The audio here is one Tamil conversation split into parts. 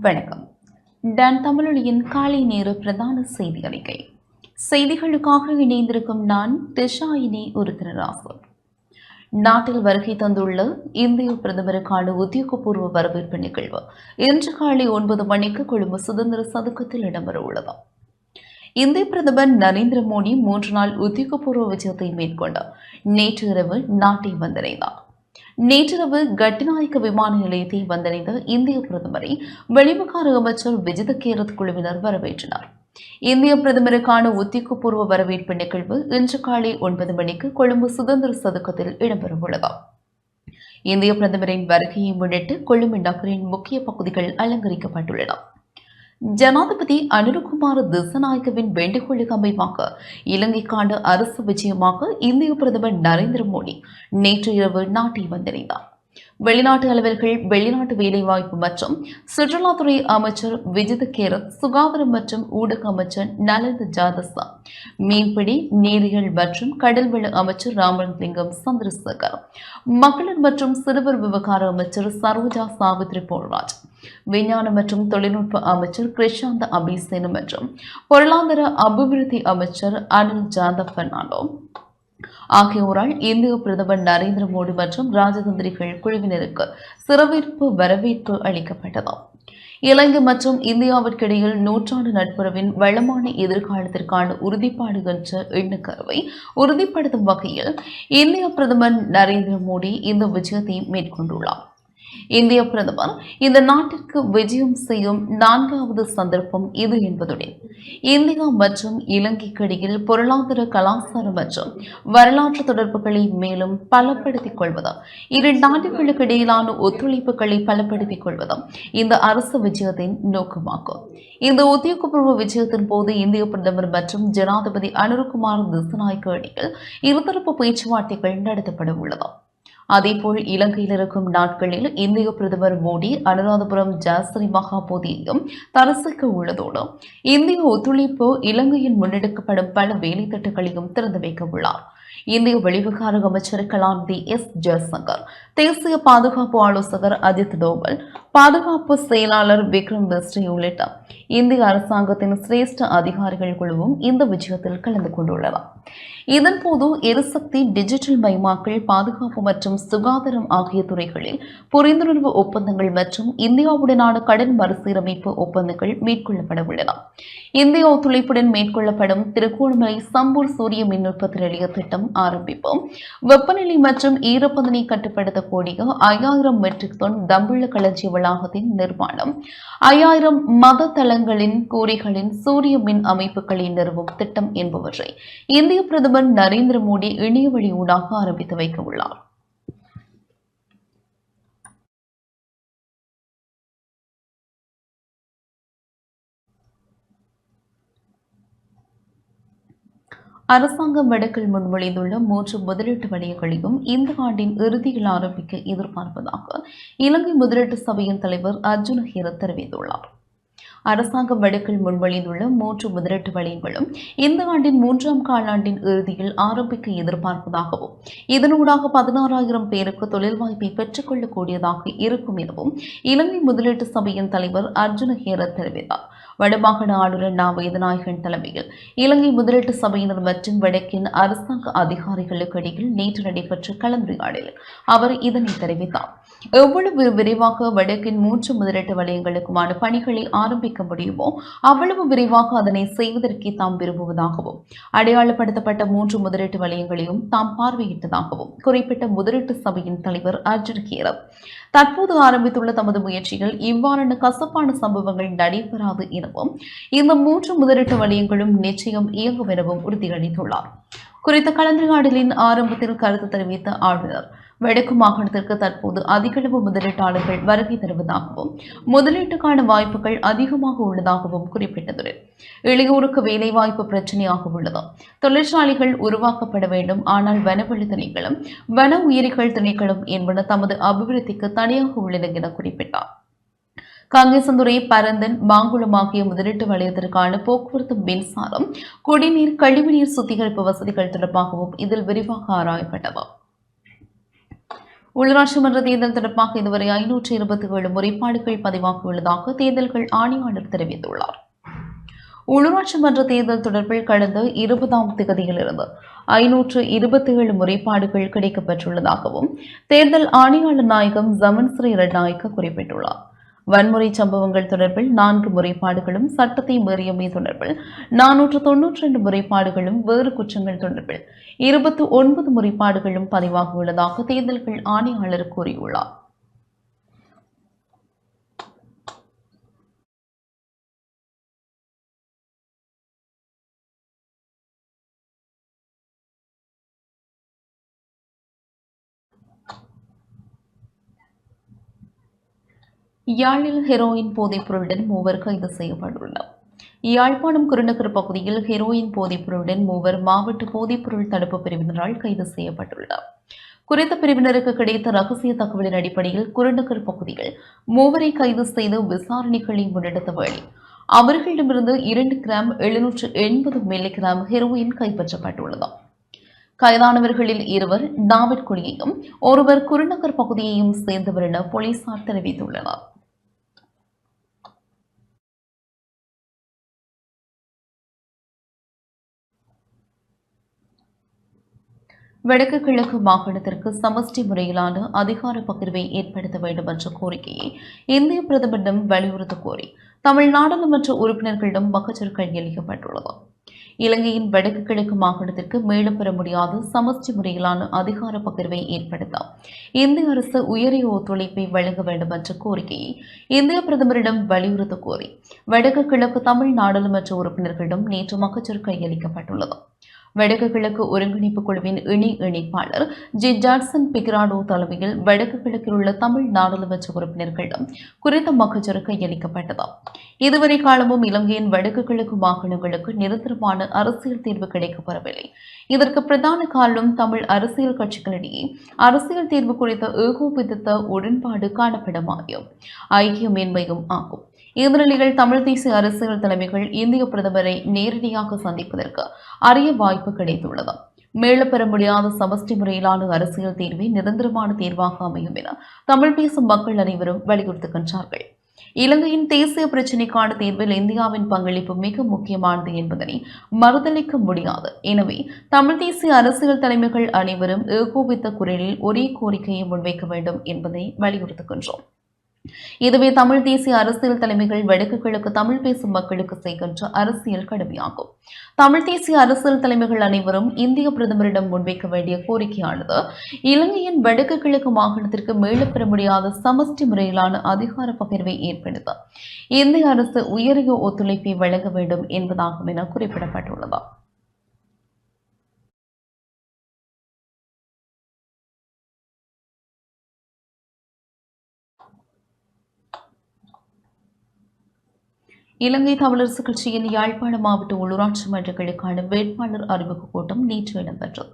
வணக்கம். டன் தமிழொலியின் காலை நேர பிரதான செய்தி அறிக்கை. செய்திகளுக்காக இணைந்திருக்கும் நான் திஷாயினி உருத்திரராசு. நாட்டில் வருகை தந்துள்ள இந்திய பிரதமருக்கான உத்தியோகபூர்வ வரவேற்பு நிகழ்வு இன்று காலை ஒன்பது மணிக்கு கொழும்பு சுதந்திர சதுக்கத்தில் இடம்பெற உள்ளது. இந்திய பிரதமர் நரேந்திர மோடி மூன்று நாள் உத்தியோகபூர்வ விஜயத்தை மேற்கொண்டார் நேற்று இரவு நாட்டை வந்தடைந்தார். நேற்றிரவு கட்டிநாயக்க விமான நிலையத்தை வந்தடைந்த இந்திய பிரதமரை வெளிவிகார அமைச்சர் விஜித கேரத் குழுவினர் வரவேற்றனர். இந்திய பிரதமருக்கான உத்தியோகபூர்வ வரவேற்பு நிகழ்வு இன்று காலை ஒன்பது மணிக்கு கொழும்பு சுதந்திர சதுக்கத்தில் இடம்பெறவுள்ளது. இந்திய பிரதமரின் வருகையை முன்னிட்டு கொழும்பு நகரின் முக்கிய பகுதிகள் அலங்கரிக்கப்பட்டுள்ளன. ஜனாதிபதி அனுரகுமார திசநாயகவின் வேண்டுகோளுக்கு அமைவாக இலங்கைக்கான அரசு விஜயமாக இந்திய பிரதமர் நரேந்திர மோடி நேற்று இரவு நாட்டை வந்தடைந்தார் வெளிநாட்டு அலுவலர்கள் வெளிநாட்டு வேலைவாய்ப்பு மற்றும் சுற்றுலாத்துறை அமைச்சர் விஜித் கேரத் சுகாதாரம் மற்றும் ஊடக அமைச்சர் நலந்த ஜாதசா மீன்பிடி நீரியல் மற்றும் கடல்வள அமைச்சர் ராமலிங்கம் சந்திரசேகர் மகளிர் மற்றும் சிறுவர் விவகார அமைச்சர் சரோஜா சாவித்ரி போல்ராஜ் விஞ்ஞான மற்றும் தொழில்நுட்ப அமைச்சர் கிருஷாந்த அபிசேனு மற்றும் பொருளாதார அபிவிருத்தி அமைச்சர் அனில் ஜாதவ் பெர்னாண்டோ. ஆகியோரால் இந்திய பிரதமர் நரேந்திர மோடி மற்றும் ராஜதந்திரிகள் குழுவினருக்கு சிறவேற்பு வரவேற்பு அளிக்கப்பட்டது. இலங்கை மற்றும் இந்தியாவிற்கிடையில் நூற்றாண்டு நட்புறவின் வளமான எதிர்காலத்திற்கான உறுதிப்பாடு என்ற எண்ணக்கருவை உறுதிப்படுத்தும் வகையில் இந்திய பிரதமர் நரேந்திர மோடி இந்த விஜயத்தை மேற்கொண்டுள்ளார். இந்திய பிரதமர் இந்த நாட்டிற்கு விஜயம் செய்யும் நான்காவது சந்தர்ப்பம் இது என்பதுடன் இந்தியா மற்றும் இலங்கைக்கு இடையில் பொருளாதார கலாச்சார மற்றும் வரலாற்று தொடர்புகளை மேலும் பலப்படுத்திக் கொள்வதும் இரு நாடுகளுக்கு இடையிலான ஒத்துழைப்புகளை பலப்படுத்திக் கொள்வதும் இந்த அரசு விஜயத்தின் நோக்கமாகும். இந்த உத்தியோகபூர்வ விஜயத்தின் போது இந்திய பிரதமர் மற்றும் ஜனாதிபதி அனுருகுமார் திசநாய்க்கு இடையில் இருதரப்பு பேச்சுவார்த்தைகள் நடத்தப்பட உள்ளது அதேபோல் இலங்கையில் இருக்கும் நாட்களில் இந்திய பிரதமர் மோடி அனுராதபுரம் ஜாஸ்ரி மகாபோதியையும் தரிசிக்க உள்ளதோடு இந்திய ஒத்துழைப்பு இலங்கையில் முன்னெடுக்கப்படும் பல வேலைத்திட்டங்களையும் திறந்து வைக்க உள்ளார். இந்திய வெளிவிகார அமைச்சர் கலாநிதி எஸ். ஜெயசங்கர் தேசிய பாதுகாப்பு ஆலோசகர் அஜித் டோவல் பாதுகாப்பு செயலாளர் விக்ரம் பெஸ்ரி உள்ளிட்ட இந்திய அரசாங்கத்தின் சிரேஷ்ட அதிகாரிகள் குழுவும் இந்த விஜயத்தில் கலந்து கொண்டுள்ளனர் இதன்போது எரிசக்தி டிஜிட்டல் மயமாக்கல் பாதுகாப்பு மற்றும் சுகாதாரம் ஆகிய துறைகளில் புரிந்துணர்வு ஒப்பந்தங்கள் மற்றும் இந்தியாவுடனான கடன் மறுசீரமைப்பு ஒப்பந்தங்கள் மேற்கொள்ளப்பட உள்ளன. இந்திய ஒத்துழைப்புடன் மேற்கொள்ளப்படும் திருகோணமலை சம்பூர் சூரிய மின் உற்பத்தி நிலைய திட்டம் ஆரம்பிப்போம். வெப்பநிலை மற்றும் ஈரப்பதனை கட்டுப்படுத்தக்கூடிய ஐயாயிரம் மெட்ரிக் டன் தம்புள்ள களஞ்சிய வளாகத்தின் நிர்மாணம். ஐயாயிரம் மத தளங்களின் கூரைகளின் சூரிய மின் அமைப்புகளை நிறுவும் திட்டம் என்பவற்றை இந்திய பிரதமர் நரேந்திர மோடி இணையவழி ஊடாக ஆரம்பித்து வைக்க உள்ளார். அரசாங்கம் வடக்கில் முன்மொழிந்துள்ள மூன்று முதலீட்டு வணிகங்களையும் இந்த ஆண்டின் இறுதியில் ஆரம்பிக்க எதிர்பார்ப்பதாக இலங்கை முதலீட்டு சபையின் தலைவர் அர்ஜுன ஹீரத் தெரிவித்துள்ளார். அரசாங்கம் வடக்கில் முன்மொழிந்துள்ள மூன்று முதலீட்டு வழியங்களும் இந்த ஆண்டின் மூன்றாம் காலாண்டின் இறுதியில் ஆரம்பிக்க எதிர்பார்ப்பதாகவும் இதனூடாக பதினாறாயிரம் பேருக்கு தொழில் வாய்ப்பை பெற்றுக்கொள்ளக்கூடியதாக இருக்கும் எனவும் இலங்கை முதலீட்டு சபையின் தலைவர் அர்ஜுன ஹேரத் தெரிவித்தார். வடமாகாண ஆளுநர் நா. வேதநாயகன் தலைமையில் இலங்கை முதலீட்டு சபையினர் மற்றும் வடக்கின் அரசாங்க அதிகாரிகளுக்கு இடையில் நேற்று நடைபெற்ற கலந்துரையாடலில் அவர் இதனை தெரிவித்தார். எவ்வளவு விரைவாக வடக்கின் மூன்று முதலீட்டு வலயங்களுக்குமான பணிகளை ஆரம்பிக்க முடியுமோ அவ்வளவு விரைவாக அதனை செய்வதற்கே தாம் விரும்புவதாகவும் அடையாளப்படுத்தப்பட்ட மூன்று முதலீட்டு வலயங்களையும் தாம் பார்வையிட்டதாகவும் குறிப்பிட்ட முதலீட்டு சபையின் தலைவர் அர்ஜுன் கேரவ். தற்போது ஆரம்பித்துள்ள தமது முயற்சிகள் இவ்வாறான கசப்பான சம்பவங்கள் நடைபெறாது எனவும் இந்த மூன்று முதலீட்டு வலயங்களும் நிச்சயம் இயங்கும் எனவும் உறுதியளித்துள்ளார். குறித்த கலந்துரையாடலின் ஆரம்பத்தில் கருத்து தெரிவித்த ஆளுநர் வடக்கு மாகாணத்திற்கு தற்போது அதிகளவு முதலீட்டாளர்கள் வருகை தருவதாகவும் முதலீட்டுக்கான வாய்ப்புகள் அதிகமாக உள்ளதாகவும் குறிப்பிட்டது. இளையோருக்கு வேலைவாய்ப்பு பிரச்சனையாக உள்ளது. தொழிற்சாலைகள் உருவாக்கப்பட வேண்டும். ஆனால் வனவெளி திணைக்களம் வன உயிரிகள் திணைக்களம் என்பன தமது அபிவிருத்திக்கு தனியாக உள்ளன என குறிப்பிட்டார். காங்கேசந்துறை பரந்தன் மாங்குளம் ஆகிய முதலீட்டு வலயத்திற்கான போக்குவரத்து மின்சாரம் குடிநீர் கழிவுநீர் சுத்திகரிப்பு வசதிகள் தொடர்பாகவும் இதில் விரிவாக ஆராயப்பட்டது. உள்ளாட்சி மன்ற தேர்தல் தொடர்பாக இதுவரை ஐநூற்று இருபத்தி ஏழு முறைப்பாடுகள் பதிவாகியுள்ளதாக தேர்தல்கள் ஆணையாளர் தெரிவித்துள்ளார். உள்ளூராட்சி மன்ற தேர்தல் தொடர்பில் கடந்த இருபதாம் திகதியிலிருந்து ஐநூற்று இருபத்தி ஏழு முறைப்பாடுகள் கிடைக்கப்பெற்றுள்ளதாகவும் தேர்தல் ஆணையாளர் நாயகம் ஜமன் ஸ்ரீ ரட்நாயக்க குறிப்பிட்டுள்ளார். வன்முறை சம்பவங்கள் தொடர்பில் நான்கு முறைப்பாடுகளும் சட்டத்தை மீறியமை தொடர்பில் நானூற்று தொன்னூற்றி ரெண்டு முறைப்பாடுகளும் வேறு குற்றங்கள் தொடர்பில் இருபத்தி ஒன்பது முறைப்பாடுகளும் பதிவாகியுள்ளதாக தேர்தல்கள் ஆணையாளர் கூறியுள்ளார். யாழில் ஹெரோயின் போதைப்பொருளுடன் மூவர் கைது செய்யப்பட்டுள்ளனர். யாழ்ப்பாணம் குருநகர் பகுதியில் ஹெரோயின் போதைப்பொருளுடன் மூவர் மாவட்ட போதைப்பொருள் தடுப்பு பிரிவினரால் கைது செய்யப்பட்டுள்ளனர். குறித்த பிரிவினருக்கு கிடைத்த ரகசிய தகவலின் அடிப்படையில் குருநகர் பகுதியில் மூவரை கைது செய்து விசாரணைகளை முன்னெடுத்த வேளை அவர்களிடமிருந்து இரண்டு கிராம் எழுநூற்று எண்பது மில்லி கிராம் ஹெரோயின் கைப்பற்றப்பட்டுள்ளது. கைதானவர்களில் இருவர் நாவற்குழியையும் ஒருவர் குருநகர் பகுதியையும் சேர்ந்தவர் என போலீசார் தெரிவித்துள்ளனர். வடக்கு கிழக்கு மாகாணத்திற்கு சமஷ்டி முறையிலான அதிகார பகிர்வை ஏற்படுத்த வேண்டும் என்ற கோரிக்கையை இந்திய பிரதமரிடம் வலியுறுத்த கோரி தமிழ் நாடாளுமன்ற உறுப்பினர்களிடம் மகஜர்கள் எழுதப்பட்டுள்ளது இலங்கையின் வடக்கு கிழக்கு மாகாணத்திற்கு மேலும் பெற முடியாத சமஷ்டி முறையிலான அதிகார பகிர்வை ஏற்படுத்த இந்திய அரசு உயரிய ஒத்துழைப்பை வழங்க வேண்டும் என்ற கோரிக்கையை இந்திய பிரதமரிடம் வலியுறுத்த கோரி வடக்கு கிழக்கு தமிழ் நாடாளுமன்ற உறுப்பினர்களிடம் நேற்று மகஜர் கையளிக்கப்பட்டுள்ளது வடக்கு கிழக்கு ஒருங்கிணைப்பு குழுவின் இணை இணைப்பாளர் ஜி ஜான்சன் பிக்ராடோ தலைமையில் வடக்கு கிழக்கில் உள்ள தமிழ் நாடாளுமன்ற உறுப்பினர்களிடம் குறித்த மகஜர் அளிக்கப்பட்டது இதுவரை காலமும் இலங்கையின் வடக்கு கிழக்கு மாகாணங்களுக்கு நிரந்தரமான அரசியல் தீர்வு கிடைக்கப்பெறவில்லை. இதற்கு பிரதான காரணம் தமிழ் அரசியல் கட்சிகளிடையே அரசியல் தீர்வு குறித்த ஏகோபித்த உடன்பாடு காணப்படமாயும் ஐக்கியமின்மையும் ஆகும். இந்நிலையில் தமிழ் தேசிய அரசியல் தலைமைகள் இந்திய பிரதமரை நேரடியாக சந்திப்பதற்கு அரிய வாய்ப்பு கிடைத்துள்ளது. மீளப் பெற முடியாத சமஷ்டி முறையிலான அரசியல் தீர்வே நிரந்தரமான தீர்வாக அமையும் என தமிழ் பேசும் மக்கள் அனைவரும் வலியுறுத்துகின்றார்கள். இலங்கையின் தேசிய பிரச்சினைக்கான தீர்வில் இந்தியாவின் பங்களிப்பு மிக முக்கியமானது என்பதனை மறுதளிக்க முடியாது. எனவே தமிழ் தேசிய அரசியல் தலைமைகள் அனைவரும் ஏகோபித்த குரலில் ஒரே கோரிக்கையை முன்வைக்க வேண்டும் என்பதை வலியுறுத்துகின்றோம். இதுவே தமிழ் தேசிய அரசியல் தலைமைகள் வடக்கு கிழக்கு தமிழ் பேசும் மக்களுக்கு செய்கின்ற அரசியல் கடமையாகும். தமிழ் தேசிய அரசியல் தலைமைகள் அனைவரும் இந்திய பிரதமரிடம் முன்வைக்க வேண்டிய கோரிக்கையானது இலங்கையின் வடக்கு கிழக்கு மாகாணத்திற்கு மீளப் பெற முடியாத சமஷ்டி முறையிலான அதிகார பகிர்வை ஏற்படுத்த இந்திய அரசு உயரிய ஒத்துழைப்பை வழங்க வேண்டும் என்பதாகும் என குறிப்பிடப்பட்டுள்ளது. இலங்கை தமிழரசு கட்சியின் யாழ்ப்பாண மாவட்ட உள்ளூராட்சி மன்றங்களுக்கான வேட்பாளர் அறிமுக கூட்டம் நேற்று இடம்பெற்றது.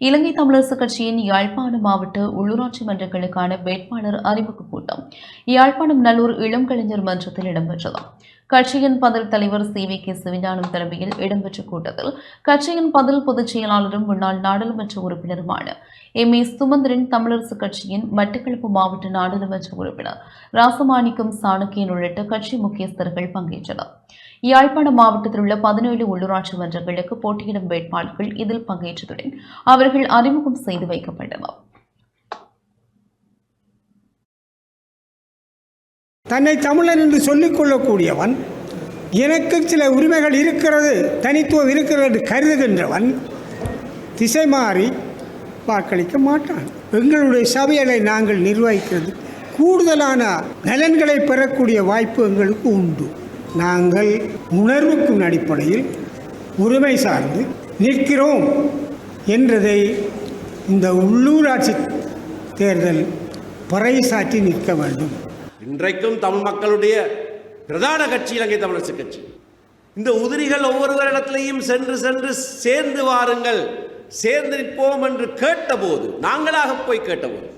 இலங்கை தமிழரசு கட்சியின் யாழ்ப்பாண மாவட்ட உள்ளூராட்சி மன்றங்களுக்கான வேட்பாளர் அறிமுக கூட்டம். யாழ்ப்பாணம் நல்லூர் இளம் கலைஞர் மன்றத்தில் இடம்பெற்றது. கட்சியின் பதில் தலைவர் சி. வி. கே. சிவஞானம் தலைமையில் இடம்பெற்ற கூட்டத்தில் கட்சியின் பதில் பொதுச் செயலாளரும் முன்னாள் நாடாளுமன்ற உறுப்பினருமான எம். ஏ. சுமந்திரன் தமிழரசு கட்சியின் மட்டக்களப்பு மாவட்ட நாடாளுமன்ற உறுப்பினர் ராசமாணிக்கம் சாணக்கியன் உள்ளிட்ட கட்சி முக்கியஸ்தர்கள் பங்கேற்றனர். யாழ்ப்பாணம் மாவட்டத்தில் உள்ள பதினேழு உள்ளூராட்சி மன்றங்களுக்கு போட்டியிடும் வேட்பாளர்கள் இதில் பங்கேற்றதுடன் அவர்கள் அறிமுகம் செய்து வைக்கப்பட்டனர். தன்னை தமிழன் என்று சொல்லிக் கொள்ளக்கூடியவன் எனக்கு சில உரிமைகள் இருக்கிறது தனித்துவம் இருக்கிறது என்று கருதுகின்றவன் திசை மாறி வாக்களிக்க மாட்டான். எங்களுடைய சபைகளை நாங்கள் நிர்வகிக்கிறது. கூடுதலான நலன்களை பெறக்கூடிய வாய்ப்பு எங்களுக்கு உண்டு. நாங்கள் உணர்வுக்கும் அடிப்படையில் உரிமை சார்ந்து நிற்கிறோம் என்றதை இந்த உள்ளூராட்சி தேர்தல் பறைசாற்றி நிற்க வேண்டும். இன்றைக்கும் தமிழ் மக்களுடைய பிரதான கட்சி இலங்கை தமிழரசு கட்சி. இந்த உதிரிகள் ஒவ்வொருவரிடத்திலையும் சென்று சென்று சேர்ந்து வாருங்கள் சேர்ந்து நிற்போம் என்று கேட்டபோது நாங்களாக போய் கேட்டபோது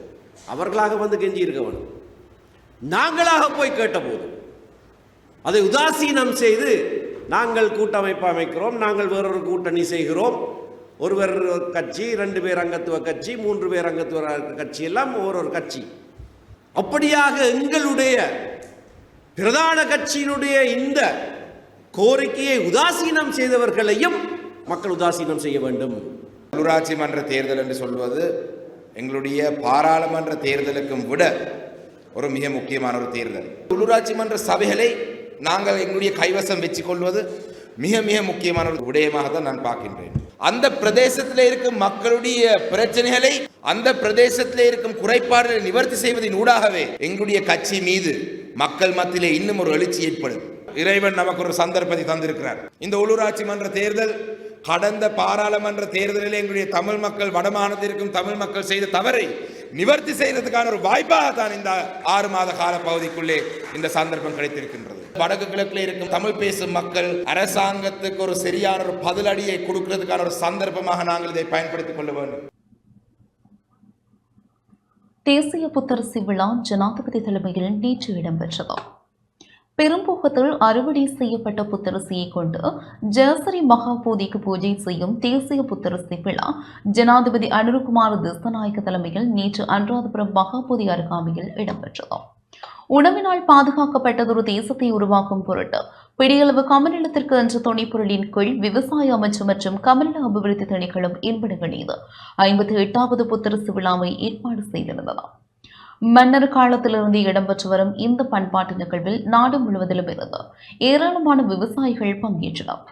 அவர்களாக வந்து கெஞ்சி இருக்க வேண்டும். நாங்களாக போய் கேட்டபோது அதை உதாசீனம் செய்து நாங்கள் கூட்டமைப்பு அமைக்கிறோம் நாங்கள் வேறொரு கூட்டணி செய்கிறோம். ஒருவர் ஒரு கட்சி ரெண்டு பேர் அங்கத்துவ கட்சி மூன்று பேர் அங்கத்துவ கட்சி எல்லாம் ஒரு கட்சி. அப்படியாக எங்களுடைய பிரதான கட்சியினுடைய இந்த கோரிக்கையை உதாசீனம் செய்தவர்களையும் மக்கள் உதாசீனம் செய்ய வேண்டும். உள்ளூராட்சி மன்ற தேர்தல் என்று சொல்வது எங்களுடைய பாராளுமன்ற தேர்தலுக்கும் விட ஒரு மிக முக்கியமான ஒரு தேர்தல். உள்ளூராட்சி மன்ற சபைகளை நாங்கள் எங்களுடைய கைவசம் வச்சு கொள்வது மிக மிக முக்கியமான ஒரு விடயமாக தான் நான் பார்க்கின்றேன். அந்த பிரதேசத்தில் இருக்கும் மக்களுடைய பிரச்சனைகளை அந்த பிரதேசத்தில் இருக்கும் குறைபாடுகளை நிவர்த்தி செய்வதன் ஊடாகவே எங்களுடைய கட்சி மீது மக்கள் மத்தியிலே இன்னும் ஒரு எழுச்சி ஏற்படும். இறைவன் நமக்கு ஒரு சந்தர்ப்பத்தை தந்திருக்கிறார். இந்த உள்ளூராட்சி மன்ற தேர்தல் கடந்த பாராளுமன்ற தேர்தலில் எங்களுடைய தமிழ் மக்கள் வடமானத்திற்கும் தமிழ் மக்கள் செய்த தவறை நிவர்த்தி செய்யறதுக்கான ஒரு வாய்ப்பாக தான் இந்த ஆறு மாத கால பகுதிக்குள்ளே இந்த சந்தர்ப்பம் கிடைத்திருக்கின்றது. வடக்கு கிழக்கில் இருக்கும் தமிழ் பேசும் மக்கள் அரசாங்கத்துக்கு ஒரு சரியான ஒரு பதிலடியை கொடுக்கிறதுக்கான ஒரு சந்தர்ப்பமாக நாங்கள் இதை பயன்படுத்திக் கொள்ள வேண்டும். தேசிய புத்தரசி விழா ஜனாதிபதி தலைமையில் நேற்று இடம்பெற்றது. பெரும்புகத்தில் அறுவடை செய்யப்பட்ட புத்தரசியை கொண்டு ஜெயசரி மகாபோதிக்கு பூஜை செய்யும் தேசிய புத்தரசி விழா ஜனாதிபதி அனுருகுமார் திசநாயக்க தலைமையில் நேற்று அனுராதபுரம் மகாபோதி அருகாமையில் இடம்பெற்றது. உணவினால் பாதுகாக்கப்பட்டதொரு தேசத்தை உருவாக்கும் பொருட்டு பிடியளவு கமநிலத்திற்கு என்ற துணைப்பொருளின் கீழ் விவசாய அமைச்சு மற்றும் கமநில அபிவிருத்தி திணைக்களம் என்படுகளில் ஐம்பத்தி எட்டாவது புத்தரசு விழாவை ஏற்பாடு செய்திருந்ததாம் மன்னர் காலத்திலிருந்து இடம்பெற்று வரும் இந்த பண்பாட்டு நிகழ்வில் நாடு முழுவதிலும் இருந்து ஏராளமான விவசாயிகள் பங்கேற்றனர்.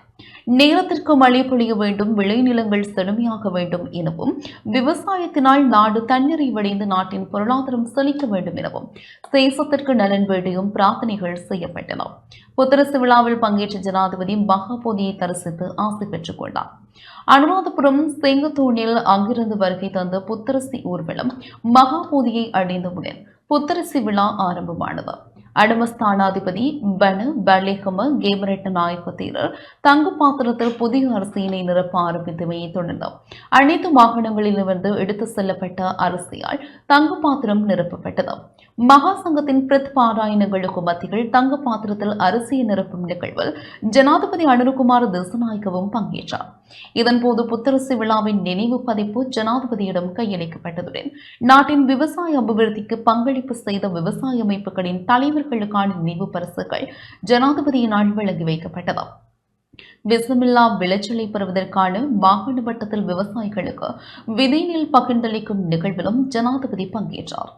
நேரத்திற்கு மழை பொழிய வேண்டும் விளைநிலங்கள் செழுமையாக வேண்டும் எனவும் விவசாயத்தினால் நாடு தன்னிறைவடைந்து நாட்டின் பொருளாதாரம் செழிக்க வேண்டும் எனவும் தேசத்திற்கு நலன் வேண்டியும் பிரார்த்தனைகள் செய்யப்பட்டன. புத்தரசு விழாவில் பங்கேற்ற ஜனாதிபதி மகாபோதியை தரிசித்து ஆசை பெற்றுக் கொண்டார். அனுராதபுரம் செங்கத்தூணில் அங்கிருந்து வருகை தந்த புத்தரசி ஊர்வலம் மகாபோதியை அடைந்தவுடன் புத்தரசி விழா ஆரம்பமானது. அடமஸ்தானாதிபதி பனு பலேகம கேமரெட்ட நாயக்க தேரர் தங்க பாத்திரத்தில் புதிய அரிசியினை நிரப்ப ஆரம்பித்தமையை தொடர்ந்து அனைத்து மாகாணங்களிலிருந்து எடுத்து செல்லப்பட்ட அரிசியால் தங்க பாத்திரம் நிரப்பப்பட்டது மகா சங்கத்தின் பிரித் பாராயணங்களுக்கு மத்தியில் தங்க பாத்திரத்தில் அரிசியை நிரப்பும் நிகழ்வில் ஜனாதிபதி அனுருகுமார் திசநாயக்கவும் பங்கேற்றார். இதன்போது புத்தரசு விழாவின் நினைவு பதிப்பு ஜனாதிபதியிடம் கையளிக்கப்பட்டதுடன் நாட்டின் விவசாய அபிவிருத்திக்கு பங்களிப்பு செய்த விவசாய அமைப்புகளின் தலைவர்கள் தலைவர்களுக்கான நினைவு பரிசுகள் ஜனாதிபதியினால் வழங்கி வைக்கப்பட்டது. விசமில்லா விளைச்சலை பெறுவதற்கான மாகாண வட்டத்தில் விவசாயிகளுக்கு விதை நெல் பகிர்ந்தளிக்கும் நிகழ்விலும் ஜனாதிபதி பங்கேற்றார்.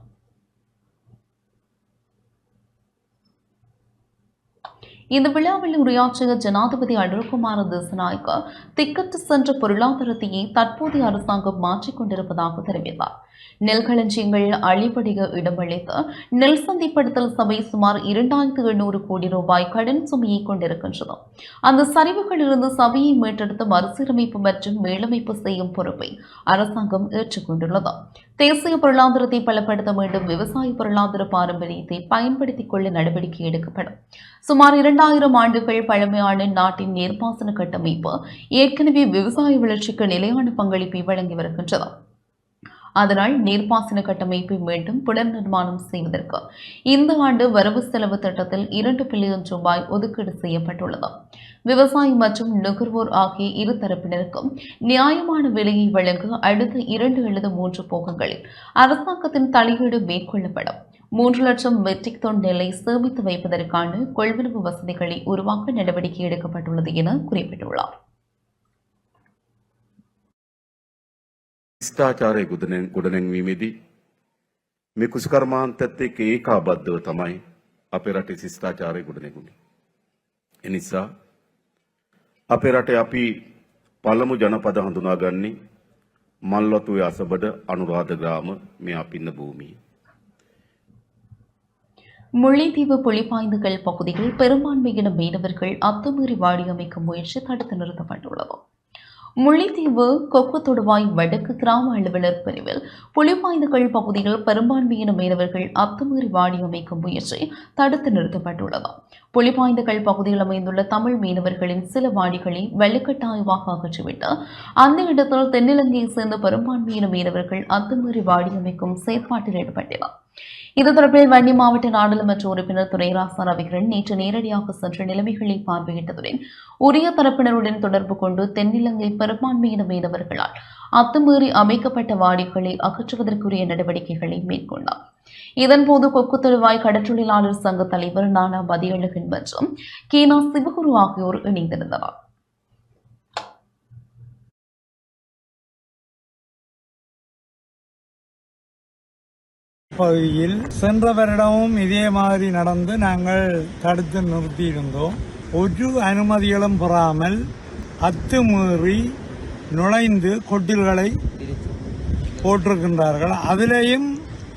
இந்த விழாவில் உரையாற்றிய ஜனாதிபதி அனுர்குமார திசநாயக்க திக்கத்து சென்ற பொருளாதாரத்தையே தற்போதைய அரசாங்கம் மாற்றிக்கொண்டிருப்பதாக தெரிவித்தார். நெல்களஞ்சியங்கள் களஞ்சியங்கள் இடமளித்து நெல் சந்தைப்படுத்தல் சபை சுமார் இரண்டாயிரத்து எண்ணூறு கோடி ரூபாய் கடன் சுமையை கொண்டிருக்கின்றது. அந்த சரிவுகளிலிருந்து சபையை மீட்டெடுத்து மறுசீரமைப்பு மற்றும் மேலமைப்பு செய்யும் பொறுப்பை அரசாங்கம் ஏற்றுக்கொண்டுள்ளது. தேசிய பொருளாதாரத்தை பலப்படுத்த வேண்டும் விவசாய பொருளாதார பாரம்பரியத்தை பயன்படுத்திக் கொள்ள நடவடிக்கை எடுக்கப்படும். சுமார் இரண்டாயிரம் ஆண்டுகள் பழமையான நாட்டின் நீர்ப்பாசன கட்டமைப்பு ஏற்கனவே விவசாய வளர்ச்சிக்கு நிலையான பங்களிப்பை வழங்கி வருகின்றது. அதனால் நீர்ப்பாசன கட்டமைப்பை மீண்டும் புனர் நிர்மாணம் செய்வதற்கு இந்த ஆண்டு வரவு செலவு திட்டத்தில் இரண்டு பில்லியன் ரூபாய் ஒதுக்கீடு செய்யப்பட்டுள்ளது. விவசாயி மற்றும் நுகர்வோர் ஆகிய இரு தரப்பினருக்கும் நியாயமான விலையை வழங்க அடுத்த இரண்டு அல்லது மூன்று போகங்களில் அரசாங்கத்தின் தலையீடு மேற்கொள்ளப்படும். மூன்று லட்சம் மெட்ரிக் டன் நெல்லை சேமித்து வைப்பதற்கான கொள்வனவு வசதிகளை உருவாக்க நடவடிக்கை எடுக்கப்பட்டுள்ளது என குறிப்பிட்டுள்ளார். ශිෂ්ඨාචාරය ගොඩනැ- ගොඩනැංවීමේදී මේ කුසකර්මාන්තත් එක්ක ඒකාබද්ධව තමයි අපේ රටේ ශිෂ්ඨාචාරය ගොඩනැගුණේ. එනිසා අපේ රටේ අපි පළමු ජනපද හඳුනාගන්නේ මල්වතුවේ අසබඩ අනුරාධ ග්‍රාම මේ අපින්න භූමිය. முல்லைத்தீவு புலிப்பாய்ந்துகள் பகுதியில் பெரும்பான்மையின மீனவர்கள் அத்துமீறி வாடி அமைக்கும் முயற்சி தடுத்து நிறுத்தப்பட்டுள்ளது முல்லைத்தீவு கொக்கு தொடுவாய் வடக்கு கிராம அலுவலர் பிரிவில் புலிப்பாய்ந்துகள் பகுதியில் பெரும்பான்மையின மீனவர்கள் அத்துமீறி வாடி அமைக்கும் முயற்சி தடுத்து நிறுத்தப்பட்டுள்ளது. புலிப்பாய்ந்துகள் பகுதியில் அமைந்துள்ள தமிழ் மீனவர்களின் சில வாடிகளை வெள்ளக்கட்டாயமாக அகற்றிவிட்டு அந்த இடத்தில் தென்னிலங்கையை சேர்ந்த பெரும்பான்மையின மீனவர்கள் அத்துமீறி வாடி அமைக்கும் செயற்பாட்டில் ஈடுபட்டனர். இது தொடர்பில் வன்னி மாவட்ட நாடாளுமன்ற உறுப்பினர் துரைராசா ரவிகரன் நேற்று நேரடியாக சென்று நிலைமைகளை பார்வையிட்டதுடன் உரிய தரப்பினருடன் தொடர்பு கொண்டு தென்னிலங்கை பெரும்பான்மையின மீனவர்களால் அத்துமீறி அமைக்கப்பட்ட வாடிகளை அகற்றுவதற்குரிய நடவடிக்கைகளை மேற்கொண்டார். இதன்போது கொக்கு தருவாய் கடற்றொழிலாளர் சங்க தலைவர் நானா பதியழகன் மற்றும் கீனா சிவகுரு ஆகியோர் இணைந்திருந்தனர். பகுதியில் சென்ற வருடமும் இதே மாதிரி நடந்து நாங்கள் தடுத்து நிறுத்தியிருந்தோம். ஒரு அனுமதிகளும் பெறாமல் அத்துமீறி நுழைந்து கொட்டில்களை போட்டிருக்கின்றார்கள். அதிலேயும்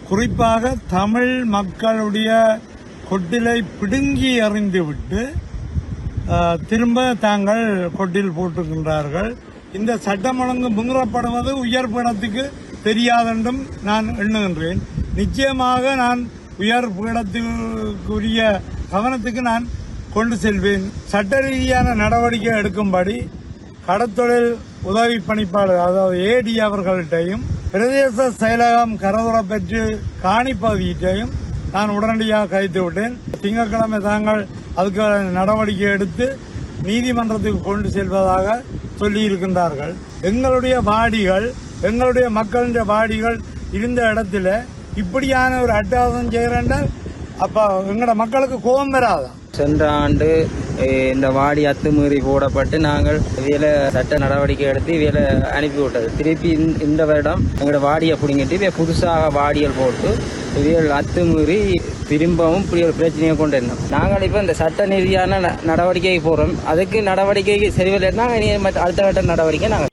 குறிப்பாக தமிழ் மக்களுடைய கொட்டிலை பிடுங்கி எறிந்துவிட்டு திரும்ப தாங்கள் கொட்டில் போட்டிருக்கின்றார்கள். இந்த சட்டம் ஒழுங்கு மீறப்படுவது உயர் பணத்துக்கு தெரியாதென்றும் நான் எண்ணுகின்றேன். நிச்சயமாக நான் உயர் பீடத்துக்குரிய கவனத்துக்கு நான் கொண்டு செல்வேன். சட்ட ரீதியான நடவடிக்கை எடுக்கும்படி கடத்தொழில் உதவி பணிப்பாளர் அதாவது ஏடி அவர்கள்ட்டையும் பிரதேச செயலகம் கரதுர பெற்று காணிப்பகுதியிட்டையும் நான் உடனடியாக கைது விட்டேன். திங்கட்கிழமை தாங்கள் அதுக்கு நடவடிக்கை எடுத்து நீதிமன்றத்துக்கு கொண்டு செல்வதாக சொல்லியிருக்கின்றார்கள் எங்களுடைய வாடிகள் எங்களுடைய மக்களுடைய வாடிகள் இருந்த இடத்துல இப்படியான ஒரு அட்டகாசம் செய்கிறேன் அப்ப எங்களோட மக்களுக்கு கோபம் வராதா? சென்ற ஆண்டு இந்த வாடி அத்துமீறி போடப்பட்டு நாங்கள் வேலை சட்ட நடவடிக்கை எடுத்து வேலை அனுப்பிவிட்டது திருப்பி இந்த- இந்த வருடம் எங்களோட வாடியை பிடிங்கிட்டு புதுசாக வாடியல் போட்டு வேல் அத்துமீறி திரும்பவும் இப்படி ஒரு பிரச்சனையை கொண்டு இருந்தோம் நாங்கள் இப்போ இந்த சட்ட ரீதியான ந- நடவடிக்கைக்கு போகிறோம் அதுக்கு நடவடிக்கைக்கு சரிவில்லைன்னா இனி அடுத்த கட்ட நடவடிக்கை நாங்கள்